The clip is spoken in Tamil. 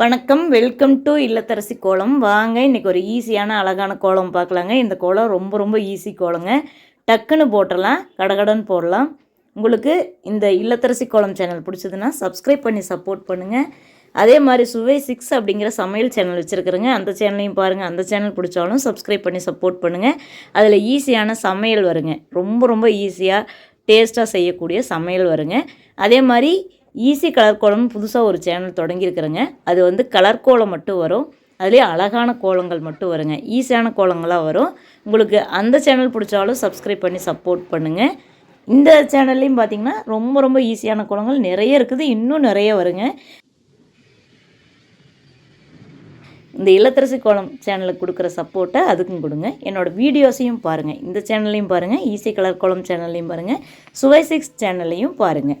வணக்கம் வெல்கம் டு இல்லத்தரசி கோலம். வாங்க இன்றைக்கி ஒரு ஈஸியான அழகான கோலம் பார்க்கலாங்க. இந்த கோலம் ரொம்ப ரொம்ப ஈஸி கோலங்க. டக்குன்னு போட்டலாம் கடகடன்னு போடலாம். உங்களுக்கு இந்த இல்லத்தரசி கோலம் சேனல் பிடிச்சதுன்னா சப்ஸ்கிரைப் பண்ணி சப்போர்ட் பண்ணுங்கள் அதே மாதிரி சுவை சிக்ஸ் அப்படிங்கிற சமையல் சேனல் வச்சுருக்குறேங்க. அந்த சேனலையும் பாருங்கள் அந்த சேனல் பிடிச்சாலும் சப்ஸ்கிரைப் பண்ணி சப்போர்ட் பண்ணுங்கள் அதில் ஈஸியான சமையல் வருங்க. ரொம்ப ரொம்ப ஈஸியாக டேஸ்ட்டாக செய்யக்கூடிய சமையல் வருங்க. அதே மாதிரி ஈஸி கலர் கோலம்னு புதுசாக ஒரு சேனல் தொடங்கியிருக்கிறேங்க. அது வந்து கலர் கோலம் மட்டும் வரும். அதுலேயே அழகான கோலங்கள் மட்டும் வருங்க. ஈஸியான கோலங்களாக வரும். உங்களுக்கு அந்த சேனல் பிடிச்சாலும் சப்ஸ்கிரைப் பண்ணி சப்போர்ட் பண்ணுங்கள் இந்த சேனல்லையும் பார்த்தீங்கன்னா ரொம்ப ரொம்ப ஈஸியான கோலங்கள் நிறைய இருக்குது. இன்னும் நிறைய வருங்க. இந்த இல்லத்தரசி கோலம் சேனலுக்கு கொடுக்குற சப்போர்ட்டை அதுக்கும் கொடுங்க. என்னோடய வீடியோஸையும் பாருங்கள் இந்த சேனல்லையும் பாருங்கள் ஈஸி கலர் கோலம் சேனல்லையும் பாருங்கள் சுவை சிக்ஸ் சேனல்லையும் பாருங்கள்